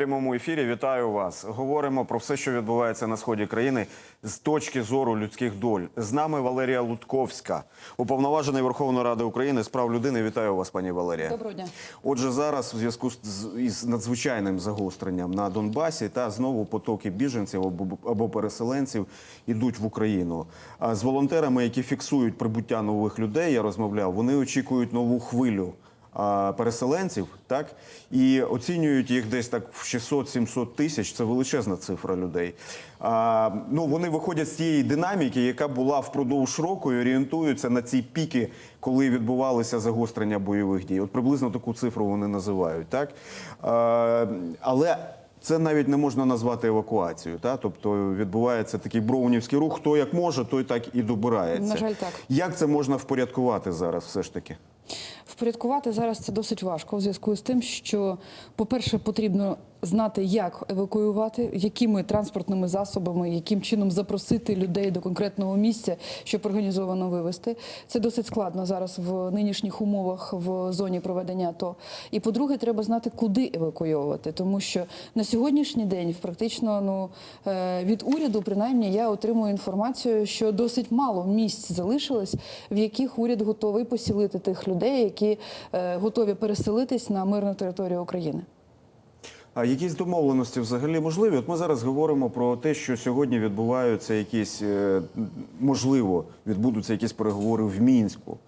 Прямому ефірі. Вітаю вас. Говоримо про все, що відбувається на сході країни з точки зору людських доль. З нами Валерія Лутковська, уповноважений Верховної Ради України з прав людини. Вітаю вас, пані Валерія. Доброго дня. Отже, зараз в зв'язку з надзвичайним загостренням на Донбасі та знову потоки біженців або, або переселенців ідуть в Україну. А з волонтерами, які фіксують прибуття нових людей, я розмовляв. Вони очікують нову хвилю. Переселенців, так і оцінюють їх десь так в 600-700 тисяч. Це величезна цифра людей. А, ну вони виходять з тієї динаміки, яка була впродовж року, і орієнтуються на ці піки, коли відбувалися загострення бойових дій. От приблизно таку цифру вони називають, так а, але. Це навіть не можна назвати евакуацією, та тобто відбувається такий броунівський рух. Хто як може, той так і добирається. На жаль, так. Як це можна впорядкувати зараз, все ж таки? Впорядкувати зараз це досить важко в зв'язку з тим, що, по-перше, потрібно знати, як евакуювати, якими транспортними засобами, яким чином запросити людей до конкретного місця, щоб організовано вивезти. Це досить складно зараз в нинішніх умовах в зоні проведення АТО. І по-друге, треба знати, куди евакуйовувати, тому що на сьогоднішній день, практично, ну е, від уряду, принаймні, я отримую інформацію, що досить мало місць залишилось, в яких уряд готовий посілити тих людей, які е, готові переселитись на мирну територію України. А якісь домовленості взагалі можливі? От ми зараз говоримо про те, що сьогодні відбуваються якісь е, можливо відбудуться якісь переговори в мінську.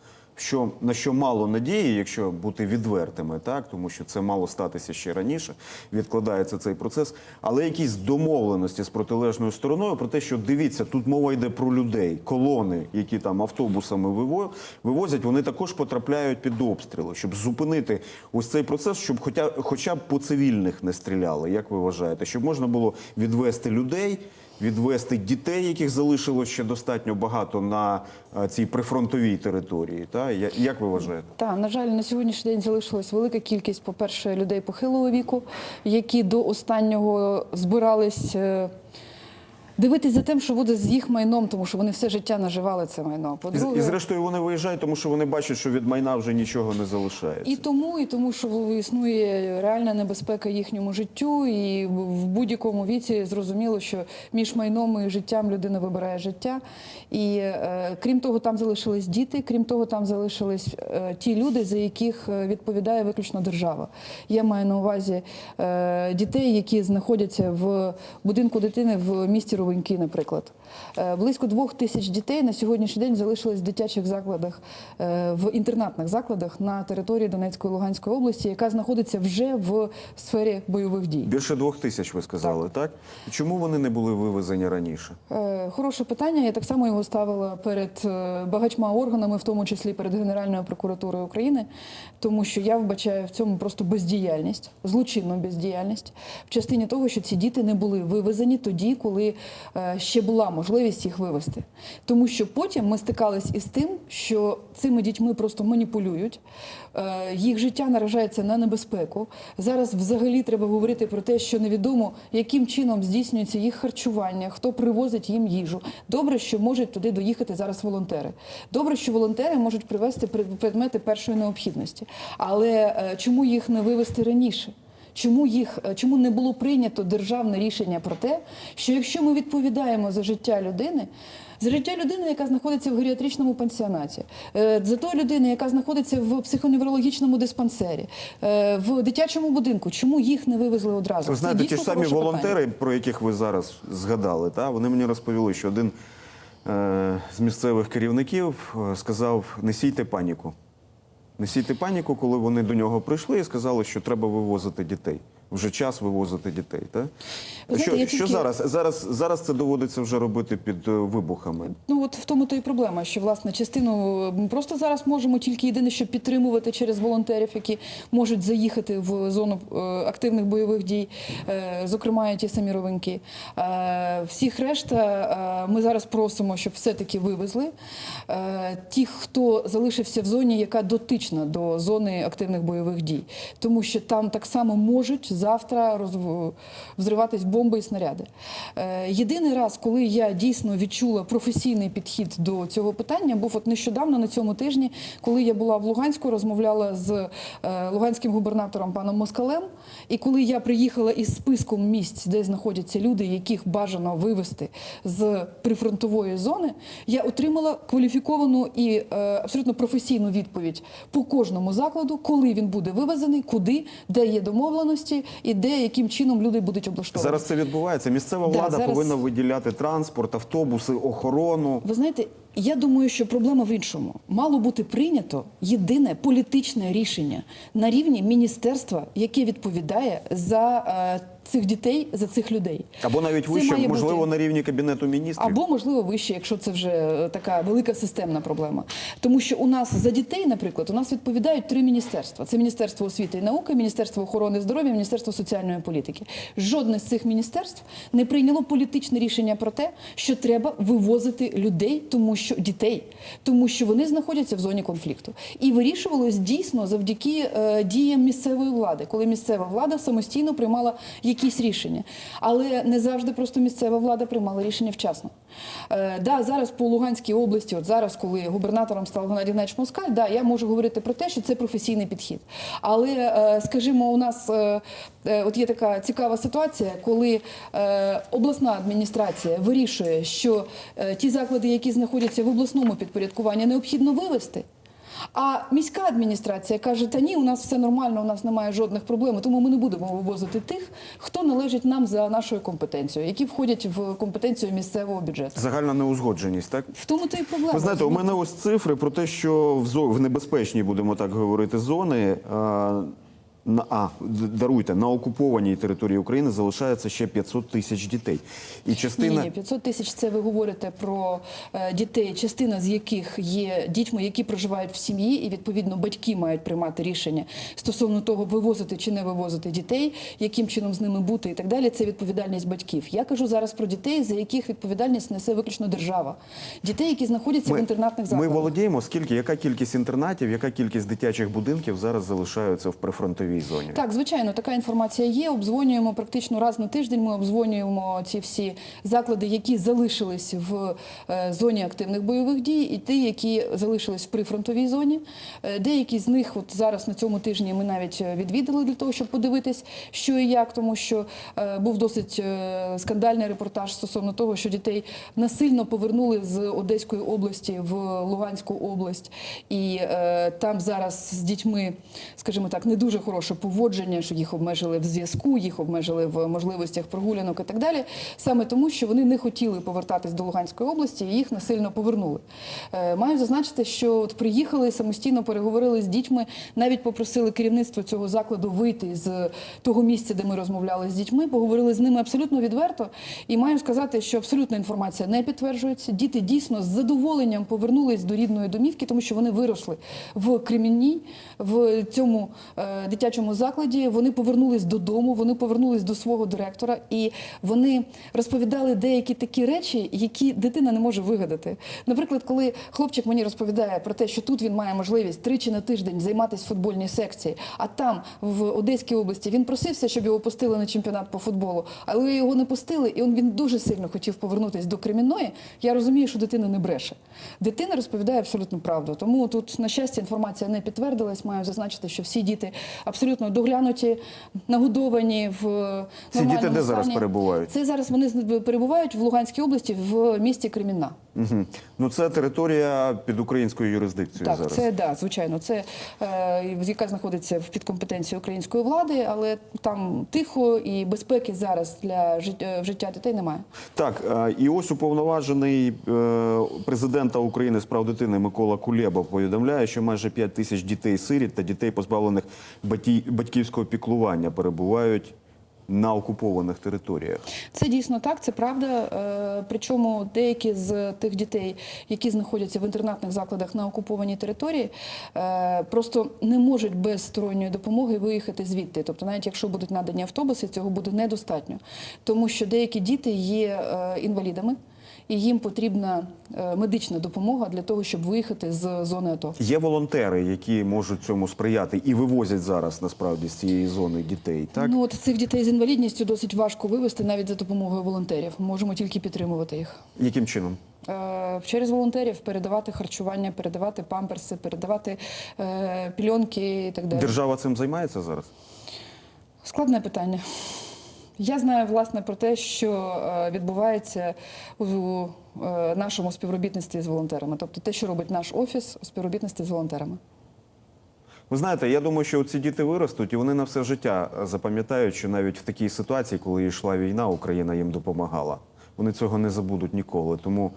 Що на що мало надії, якщо бути відвертими, так тому що це мало статися ще раніше, відкладається цей процес. Але якісь домовленості з протилежною стороною про те, що дивіться, тут мова йде про людей, колони, які там автобусами вивозять, вони також потрапляють під обстріли, щоб зупинити ось цей процес, щоб хоча, хоча б по цивільних не стріляли. Як ви вважаєте, щоб можна було відвести людей? Відвести дітей, яких залишилось ще достатньо багато на е, цій прифронтовій території. Та як ви вважаєте? Так, на жаль, на сьогоднішній день залишилась велика кількість, по-перше, людей похилого віку, які до останнього збирались е, дивитись за тим, що буде з їх майном, тому що вони все життя наживали це майно. І, і зрештою вони виїжджають, тому що вони бачать, що від майна вже нічого не залишається. І тому, і тому, що існує реальна небезпека їхньому життю, і в будь-якому віці зрозуміло, що між майном і життям людина вибирає життя. І е, крім того, там залишились діти, крім того, там залишились е, ті люди, за яких е, відповідає виключно держава. Я маю на увазі е, дітей, які знаходяться в будинку дитини в місті Ровеньки, наприклад. Е, близько двох тисяч дітей на сьогоднішній день залишились в дитячих закладах, е, в інтернатних закладах на території Донецької Луганської області, яка знаходиться вже в сфері бойових дій. Більше двох тисяч ви сказали, так? Чому вони не були вивезені раніше? Е, Хороше питання. Я так само його ставила перед е, багатьма органами, в тому числі перед Генеральною прокуратурою України, тому що я вбачаю в цьому просто бездіяльність, злочинну бездіяльність в частині того, що ці діти не були вивезені тоді, коли е, ще була можливість їх вивезти. Тому що потім ми стикались із тим, що цими дітьми просто маніпулюють, е, їх життя наражається на небезпеку. Зараз взагалі треба говорити про те, що невідомо, яким чином здійснюється їх харчування, хто привозить їм їжу. Добре, що можуть туди доїхати зараз волонтери. Добре, що волонтери можуть привезти пред- предмети першої необхідності. Але е, чому їх не вивезти раніше? Чому їх е, чому не було прийнято державне рішення про те, що якщо ми відповідаємо за життя людини, за життя людини, яка знаходиться в геріатричному пансіонаті, е, за тої людини, яка знаходиться в психоневрологічному диспансері, е, в дитячому будинку, чому їх не вивезли одразу? Ви знаєте, ті ж самі волонтери, питання. про яких ви зараз згадали, та вони мені розповіли, що один е, з місцевих керівників сказав: не сійте паніку. Не сійте паніку, коли вони до нього прийшли і сказали, що треба вивозити дітей. Вже час вивозити дітей. Так? Знаєте, що я що тільки- зараз? зараз? Зараз це доводиться вже робити під е, вибухами. Ну от в тому то і проблема, що власне частину ми просто зараз можемо тільки єдине, що підтримувати через волонтерів, які можуть заїхати в зону е, активних бойових дій, е, зокрема і ті самі ровеньки. Всіх решта ми зараз просимо, щоб все-таки вивезли. Ті, хто залишився в зоні, яка дотична до зони активних бойових дій, тому що там так само можуть завтра розв... взриватись бомби і снаряди. Е, єдиний раз, коли я дійсно відчула професійний підхід до цього питання, був от нещодавно на цьому тижні, коли я була в Луганську, розмовляла з е, луганським губернатором паном Москалем. І коли я приїхала із списком місць, де знаходяться люди, яких бажано вивезти з прифронтової зони, я отримала кваліфіковану і е, абсолютно професійну відповідь по кожному закладу, коли він буде вивезений, куди, де є домовленості і де яким чином люди будуть облаштовані. Зараз це відбувається. Місцева Да, влада зараз- повинна виділяти транспорт, автобуси, охорону. Ви знаєте, я думаю, що проблема в іншому. Мало бути прийнято єдине політичне рішення на рівні міністерства, яке відповідає за е, цих дітей, за цих людей. Або навіть Це вище, можливо, бути- на рівні кабінету міністрів. Або можливо вище, якщо це вже е, така велика системна проблема. Тому що у нас за дітей, наприклад, у нас відповідають три міністерства: це Міністерство освіти і науки, Міністерство охорони здоров'я, Міністерство соціальної політики. Жодне з цих міністерств не прийняло політичне рішення про те, що треба вивозити людей, тому що дітей, тому що вони знаходяться в зоні конфлікту. І вирішувалось дійсно завдяки е, діям місцевої влади, коли місцева влада самостійно приймала якісь рішення. Але не завжди просто місцева влада приймала рішення вчасно. Е, да, зараз по Луганській області, от зараз, коли губернатором став Геннадій Геннадійович Москаль, да, я можу говорити про те, що це професійний підхід. Але, е, скажімо, у нас е, е, от є така цікава ситуація, коли е, обласна адміністрація вирішує, що е, ті заклади, які знаходяться в обласному підпорядкуванні, необхідно вивести. А міська адміністрація каже: та ні, у нас все нормально, у нас немає жодних проблем, тому ми не будемо вивозити тих, хто належить нам за нашою компетенцією, які входять в компетенцію місцевого бюджету. Загальна неузгодженість, так? В тому то і проблема. Ви знаєте, у мене ось цифри про те, що в, небезпечній, будемо так говорити, зони. На а даруйте на окупованій території України залишається ще 500 тисяч дітей, і Ні, частина ні, 500 тисяч це ви говорите про е, дітей, частина з яких є дітьми, які проживають в сім'ї, і відповідно батьки мають приймати рішення стосовно того, вивозити чи не вивозити дітей, яким чином з ними бути і так далі. Це відповідальність батьків. Я кажу зараз про дітей, за яких відповідальність несе виключно держава. Дітей, які знаходяться в інтернатних ми володіємо, скільки яка кількість інтернатів, яка кількість дитячих будинків зараз залишаються в прифронтовій зоні? Так, звичайно, така інформація є. Обдзвонюємо практично раз на тиждень. Ми обдзвонюємо ці всі заклади, які залишились в е, зоні активних бойових дій, і ті, які залишились в прифронтовій зоні. Е, Деякі з них, от зараз на цьому тижні, ми навіть е, відвідали для того, щоб подивитись, що і як, тому що був досить скандальний репортаж стосовно того, що дітей насильно повернули з Одеської області в Луганську область, і там зараз з дітьми, скажімо так, не дуже хороше поводження, що їх обмежили в зв'язку, їх обмежили в можливостях прогулянок і так далі. Саме тому, що вони не хотіли повертатись до Луганської області, і їх насильно повернули. Е, Маю зазначити, що от приїхали самостійно переговорили з дітьми, навіть попросили керівництво цього закладу вийти з того місця, де ми розмовляли з дітьми, поговорили з ними абсолютно відверто. І маю сказати, що абсолютно інформація не підтверджується. Діти дійсно з задоволенням повернулись до рідної домівки, тому що вони виросли в Кремінній, в цьому е, дитячому закладі. Вони повернулись додому, вони повернулись до свого директора, і вони розповідали деякі такі речі, які дитина не може вигадати. Наприклад, коли хлопчик мені розповідає про те, що тут він має можливість тричі на тиждень займатися в футбольній секції, а там в Одеській області він просився, щоб його пустили на чемпіонат по футболу, але його не пустили, і він дуже сильно хотів повернутися до Кремінної. Я розумію, що дитина не бреше. Дитина розповідає абсолютно правду. Тому тут, на щастя, інформація не підтвердилась. Маю зазначити, що всі діти абсолютно доглянуті, нагодовані в Ці діти де зараз стані. перебувають? Це зараз вони перебувають в Луганській області в місті Кремінна. Угу. Ну це територія під українською юрисдикцією Так, зараз. це да, звичайно, це е, яка знаходиться в підкомпетенції української влади, але там тихо і безпеки зараз для життя, життя дітей немає. Так, е, і ось уповноважений е, президента України з прав дитини Микола Кулеба повідомляє, що майже 5 тисяч дітей-сиріт та дітей, позбавлених батьківського піклування, перебувають на окупованих територіях. Це дійсно так, це правда. Е, Причому деякі з тих дітей, які знаходяться в інтернатних закладах на окупованій території, е, просто не можуть без сторонньої допомоги виїхати звідти. Тобто, навіть якщо будуть надані автобуси, цього буде недостатньо, тому що деякі діти є е, інвалідами. І їм потрібна е, медична допомога для того, щоб виїхати з зони АТО. Є волонтери, які можуть цьому сприяти і вивозять зараз насправді з цієї зони дітей. Так Ну от цих дітей з інвалідністю досить важко вивезти навіть за допомогою волонтерів. Можемо тільки підтримувати їх. яким чином? Е, Через волонтерів передавати харчування, передавати памперси, передавати е, пільонки і так далі. Держава цим займається зараз? Складне питання. Я знаю власне про те, що е, відбувається у е, нашому співробітництві з волонтерами, тобто те, що робить наш офіс у співробітництві з волонтерами. Ви знаєте, я думаю, що ці діти виростуть і вони на все життя запам'ятають, що навіть в такій ситуації, коли йшла війна, Україна їм допомагала. Вони цього не забудуть ніколи. Тому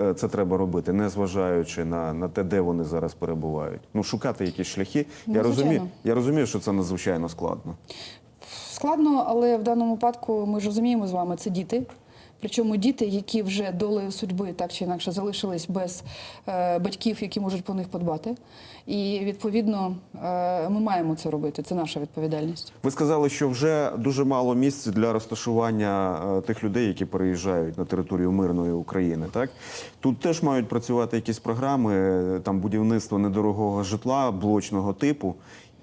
е, це треба робити, не зважаючи на, на те, де вони зараз перебувають. Ну, шукати якісь шляхи. Ну, я, розумію, я розумію, що це надзвичайно складно. Складно, але в даному випадку ми ж розуміємо з вами, це діти. Причому діти, які вже долею судьби так чи інакше залишились без е, батьків, які можуть про них подбати. І відповідно е, ми маємо це робити. Це наша відповідальність. Ви сказали, що вже дуже мало місць для розташування е, тих людей, які переїжджають на територію мирної України. Так тут теж мають працювати якісь програми, е, там будівництво недорогого житла блочного типу.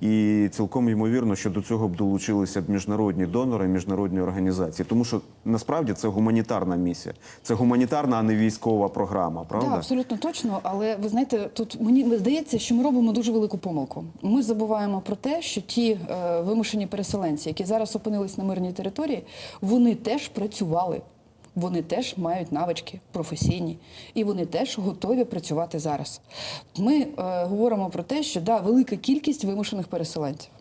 І цілком ймовірно, що до цього б долучилися б міжнародні донори, міжнародні організації, тому що насправді це гуманітарна місія, це гуманітарна, а не військова програма. Правда? Так, абсолютно точно. Але ви знаєте, тут мені здається, що ми робимо дуже велику помилку. Ми забуваємо про те, що ті е, вимушені переселенці, які зараз опинились на мирній території, вони теж працювали. Вони теж мають навички професійні, і вони теж готові працювати зараз. Ми е, говоримо про те, що да, велика кількість вимушених переселенців,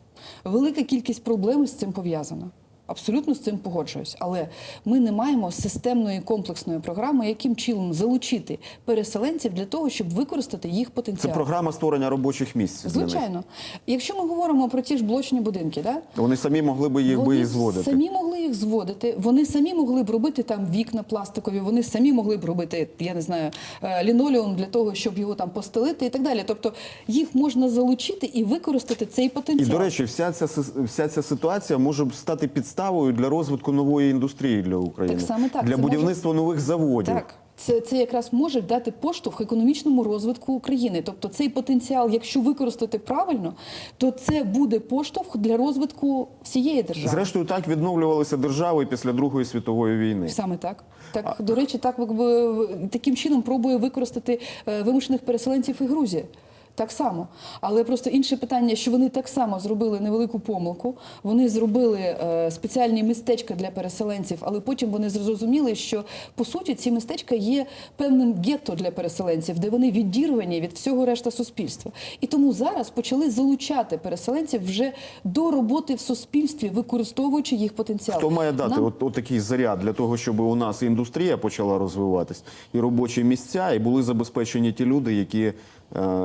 велика кількість проблем з цим пов'язана. Абсолютно з цим погоджуюсь, але ми не маємо системної комплексної програми, яким чином залучити переселенців для того, щоб використати їх Це програма створення робочих місць. Звичайно, якщо ми говоримо про ті ж блочні будинки, да Вони самі могли би їх би і зводити. самі могли їх зводити. Вони самі могли б робити там вікна пластикові. Вони самі могли б робити, я не знаю, е, лінолеум для того, щоб його там постелити і так далі. Тобто їх можна залучити і використати цей І до речі, вся ця вся ця ситуація може стати підставою для розвитку нової індустрії для України, Так саме так. для Це будівництва нових заводів. Так. Це, це якраз може дати поштовх економічному розвитку України. Тобто цей потенціал, якщо використати правильно, то це буде поштовх для розвитку всієї держави. Зрештою, так відновлювалися держави після Другої світової війни. Саме так. Так, до речі, так таким чином пробує використати е, вимушених переселенців і Грузія. Так само. Але просто інше питання, що вони так само зробили невелику помилку. Вони зробили е, спеціальні містечка для переселенців, але потім вони зрозуміли, що по суті ці містечка є певним гетто для переселенців, де вони відірвані від всього решта суспільства. І тому зараз почали залучати переселенців вже до роботи в суспільстві, використовуючи їх потенціал. Хто має дати Нам- от, от такий заряд для того, щоб у нас індустрія почала розвиватись, і робочі місця, і були забезпечені ті люди, які,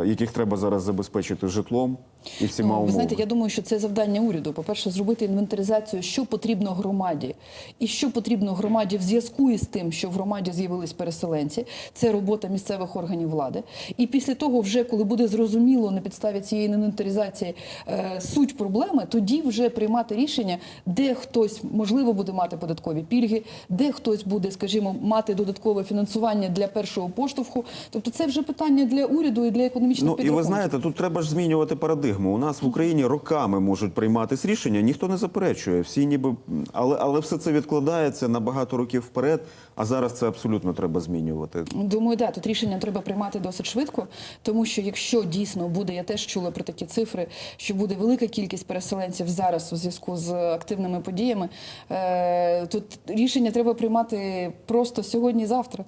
яких треба зараз забезпечити житлом і всіма Ну, ви знаєте, я думаю, що це завдання уряду. По-перше, зробити інвентаризацію, що потрібно громаді, і що потрібно громаді в зв'язку із тим, що в громаді з'явились переселенці. Це робота місцевих органів влади. І після того, вже коли буде зрозуміло на підставі цієї інвентаризації е, суть проблеми, тоді вже приймати рішення, де хтось можливо буде мати податкові пільги, де хтось буде, скажімо, мати додаткове фінансування для першого поштовху. Тобто, це вже питання для уряду і для економічного Ну і ви знаєте, тут треба ж змінювати парадигму. У нас в Україні роками можуть прийматись рішення, ніхто не заперечує. Всі ніби але, але все це відкладається на багато років вперед. А зараз це абсолютно треба змінювати. Думаю, да, тут рішення треба приймати досить швидко, тому що якщо дійсно буде, я теж чула про такі цифри, що буде велика кількість переселенців зараз у зв'язку з активними подіями, е, тут рішення треба приймати просто сьогодні-завтра.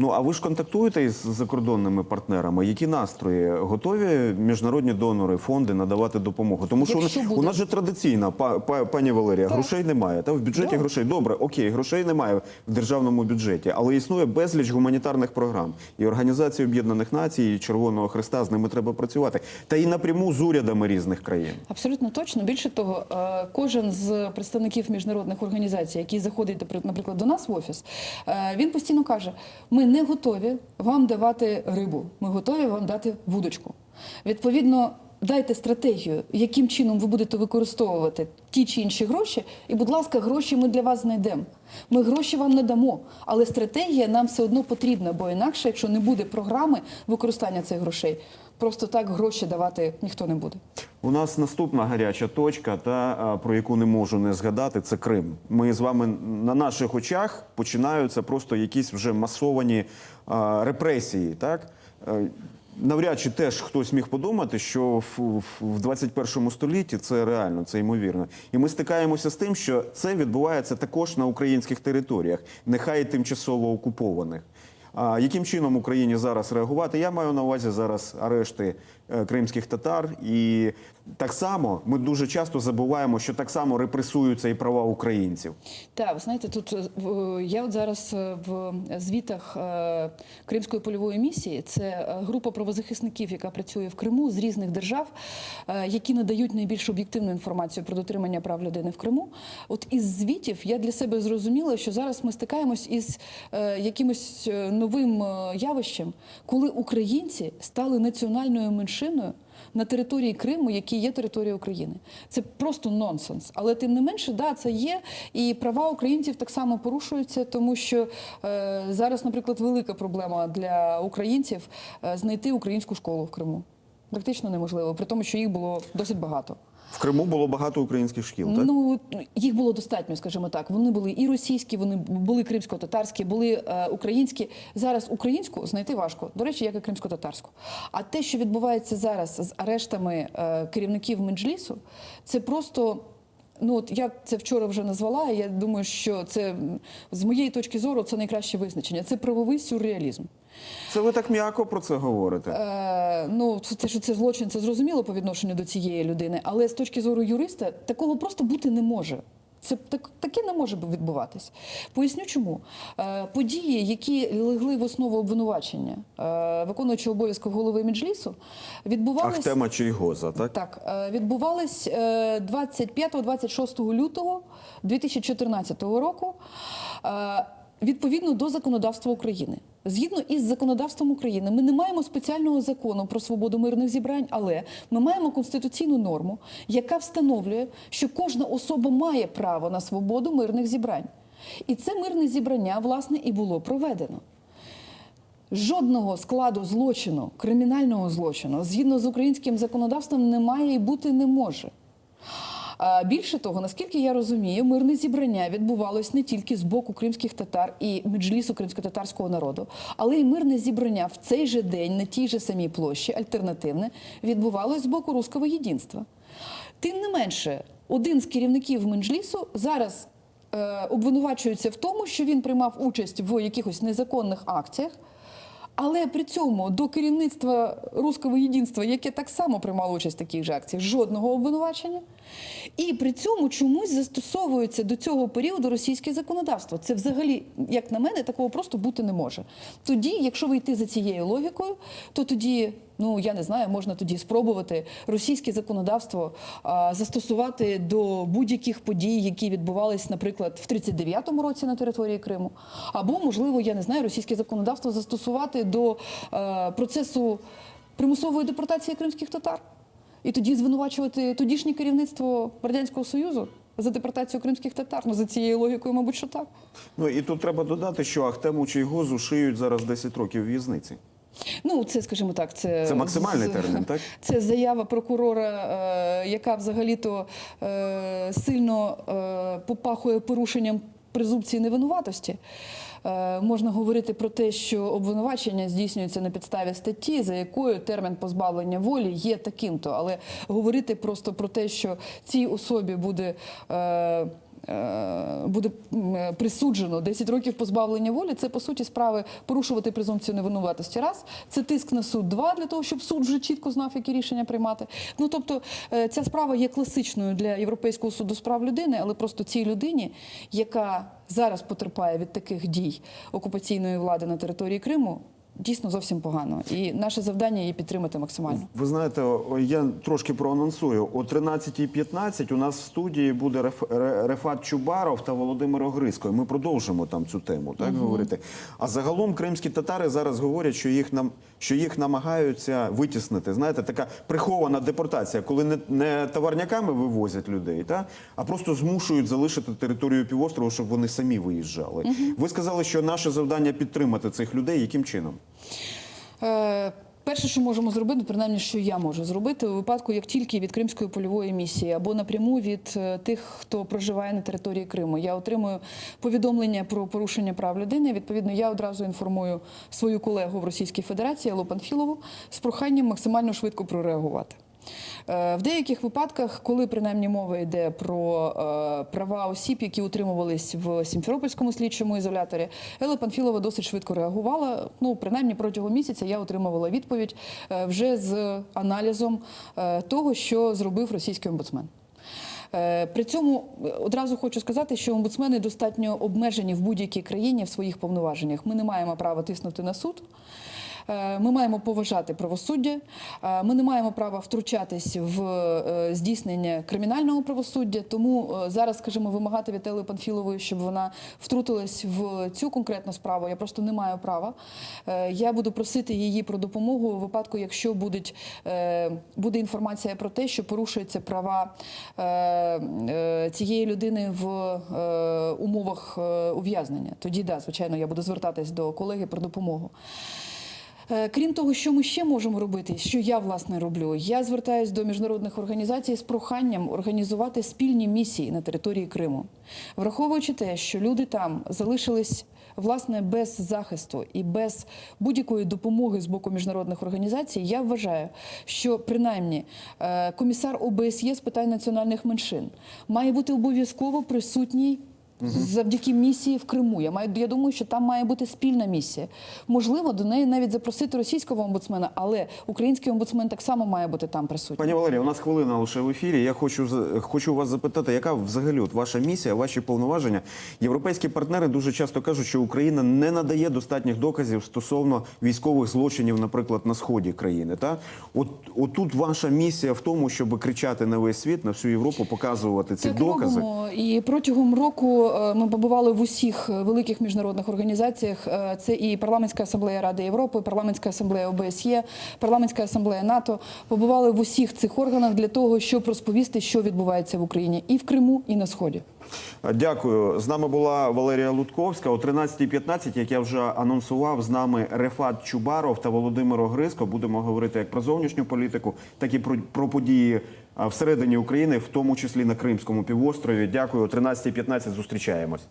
Ну а ви ж контактуєте із закордонними партнерами? Які настрої готові міжнародні донори, фонди надавати допомогу? Тому що Якщо у, буде- у нас же традиційна па, па- пані Валерія, Так. грошей немає. Та в бюджеті Да. грошей добре, окей, грошей немає в державному бюджеті, але існує безліч гуманітарних програм. І Організація Об'єднаних Націй, і Червоного Христа з ними треба працювати. Та і напряму з урядами різних країн. Абсолютно точно. Більше того, е, кожен з представників міжнародних організацій, який заходить, наприклад, до нас в офіс, е, він постійно каже: ми не готові вам давати рибу, ми готові вам дати вудочку. Відповідно, Дайте стратегію, яким чином ви будете використовувати ті чи інші гроші, і, будь ласка, гроші ми для вас знайдемо. Ми гроші вам не дамо, але стратегія нам все одно потрібна, бо інакше, якщо не буде програми використання цих грошей, просто так гроші давати ніхто не буде. У нас наступна гаряча точка, та про яку не можу не згадати, це Крим. Ми з вами на наших очах починаються просто якісь вже масовані репресії. Так Е, навряд чи теж хтось міг подумати, що в, в, в 21 столітті це реально, це ймовірно. І ми стикаємося з тим, що це відбувається також на українських територіях, нехай і тимчасово окупованих. А яким чином Україні зараз реагувати? Я маю на увазі зараз арешти кримських татар, і так само ми дуже часто забуваємо, що так само репресуються і права українців. Так, ви знаєте, тут е, я от зараз е, в звітах е, Кримської польової місії це е, група правозахисників, яка працює в Криму з різних держав, е, які надають найбільш об'єктивну інформацію про дотримання прав людини в Криму. От із звітів я для себе зрозуміла, що зараз ми стикаємось із е, якимось е, новим е, явищем, коли українці стали національною меншиною на території Криму, які є територією України. Це просто нонсенс. Але тим не менше, да, це є. І права українців так само порушуються, тому що е, зараз, наприклад, велика проблема для українців е, знайти українську школу в Криму. Практично неможливо, при тому, що їх було досить багато. В Криму було багато українських шкіл, так? Ну їх було достатньо, скажімо так. Вони були і російські, вони були кримсько-татарські, були е, українські. Зараз українську знайти важко. До речі, як і кримсько-татарську. А те, що відбувається зараз з арештами е, керівників меджлісу, це просто. Ну, от я це вчора вже назвала. і Я думаю, що це з моєї точки зору це найкраще визначення. Це правовий сюрреалізм. Це ви так м'яко про це говорите. Е, ну, це- що це злочин, це зрозуміло по відношенню до цієї людини, але з точки зору юриста такого просто бути не може. Це так, таке не може відбуватись. Поясню чому. Е, події, які легли в основу обвинувачення е, виконуючого обов'язку голови Меджлісу, відбувалися. Ахтема Чайгоза, так? Так, е, відбувались е, 25-26 лютого 2014 року е, відповідно до законодавства України. Згідно із законодавством України, ми не маємо спеціального закону про свободу мирних зібрань, але ми маємо конституційну норму, яка встановлює, що кожна особа має право на свободу мирних зібрань. І це мирне зібрання, власне, і було проведено. Жодного складу злочину, кримінального злочину, згідно з українським законодавством, немає і бути не може. Більше того, наскільки я розумію, мирне зібрання відбувалось не тільки з боку кримських татар і меджлісу кримсько-татарського народу, але й мирне зібрання в цей же день на тій же самій площі, альтернативне, відбувалось з боку руського єдинства. Тим не менше, один з керівників меджлісу зараз е, обвинувачується в тому, що він приймав участь в якихось незаконних акціях. Але при цьому до керівництва руського єдинства, яке так само приймало участь в таких же акціях, жодного обвинувачення. І при цьому чомусь застосовується до цього періоду російське законодавство. Це взагалі, як на мене, такого просто бути не може. Тоді, якщо ви йти за цією логікою, то тоді, ну я не знаю, можна тоді спробувати російське законодавство а, застосувати до будь-яких подій, які відбувались, наприклад, в 39-му році на території Криму, або можливо, я не знаю, російське законодавство застосувати до е, процесу примусової депортації кримських татар. І тоді звинувачувати тодішнє керівництво Радянського Союзу за депортацію кримських татар. Ну за цією логікою, мабуть, що так. Ну і тут треба додати, що Ахтему Чайгозу шиють зараз 10 років в'язниці. Ну, це, скажімо так, це Це максимальний з- термін, так? Це заява прокурора, е, яка взагалі-то е, сильно е, попахує порушенням презумпції невинуватості. Можна говорити про те, що обвинувачення здійснюється на підставі статті, за якою термін позбавлення волі є таким-то, але говорити просто про те, що цій особі буде. Е, Буде е, присуджено 10 років позбавлення волі. Це по суті справи порушувати презумпцію невинуватості. Раз це тиск на суд. Два для того, щоб суд вже чітко знав, які рішення приймати. Ну тобто е, ця справа є класичною для Європейського суду з прав людини, але просто цій людині, яка зараз потерпає від таких дій окупаційної влади на території Криму, дійсно зовсім погано. І наше завдання її підтримати максимально. Ви знаєте, я трошки проанонсую. О 13.15 у нас в студії буде Реф- Рефат Чубаров та Володимир Огризко. Ми продовжимо там цю тему, так говорити. А загалом кримські татари зараз говорять, що їх нам що їх намагаються витіснити. Знаєте, така прихована депортація, коли не, не товарняками вивозять людей, та а просто змушують залишити територію півострову, щоб вони самі виїжджали. Ви сказали, що наше завдання підтримати цих людей. Яким чином? Е, Перше, що можемо зробити, принаймні, що я можу зробити у випадку, як тільки від кримської польової місії або напряму від е, тих, хто проживає на території Криму, я отримую повідомлення про порушення прав людини. Відповідно, я одразу інформую свою колегу в Російській Федерації Аллу Панфілову з проханням максимально швидко прореагувати. Е, В деяких випадках, коли принаймні мова йде про е, права осіб, які утримувались в Сімферопольському слідчому ізоляторі, Елла Панфілова досить швидко реагувала. Ну, принаймні протягом місяця я отримувала відповідь е, вже з аналізом того, що зробив російський омбудсмен. При цьому одразу хочу сказати, що омбудсмени достатньо обмежені в будь-якій країні в своїх повноваженнях. Ми не маємо права тиснути на суд. Е, Ми маємо поважати правосуддя. Е, Ми не маємо права втручатись в е, здійснення кримінального правосуддя. Тому зараз, скажімо, вимагати від Елли Панфілової, щоб вона втрутилась в цю конкретну справу. Я просто не маю права. Я буду просити її про допомогу у випадку, якщо буде інформація про те, що порушуються права цієї людини в умовах ув'язнення. Тоді, да, звичайно, я буду звертатись до колеги про допомогу. Е, Крім того, що ми ще можемо робити, що я власне роблю, я звертаюся до міжнародних організацій з проханням організувати спільні місії на території Криму, враховуючи те, що люди там залишились власне без захисту і без будь-якої допомоги з боку міжнародних організацій. Я вважаю, що принаймні е, комісар ОБСЄ з питань національних меншин має бути обов'язково присутній завдяки місії в Криму. Я маю я думаю, що там має бути спільна місія. Можливо, до неї навіть запросити російського омбудсмена, але український омбудсмен так само має бути там присутній. Пані Валерія, у нас хвилина лише в ефірі. Я хочу хочу вас запитати, яка взагалі от ваша місія, ваші повноваження? Європейські партнери дуже часто кажуть, що Україна не надає достатніх доказів стосовно військових злочинів, наприклад, на сході країни. Та от отут ваша місія в тому, щоб кричати на весь світ, на всю Європу, показувати ці Так докази. робимо. І протягом року е, ми побували в усіх великих міжнародних організаціях. Е, Це і парламентська асамблея Ради Європи, парламентська асамблея ОБСЄ, парламентська асамблея НАТО. Побували в усіх цих органах для того, щоб розповісти, що відбувається в Україні і в Криму, і на сході. Дякую. З нами була Валерія Лутковська. О 13.15, як я вже анонсував, з нами Рефат Чубаров та Володимир Огризко. Будемо говорити як про зовнішню політику, так і про, про події всередині України, в тому числі на Кримському півострові. Дякую. О 13.15 зустрічаємось.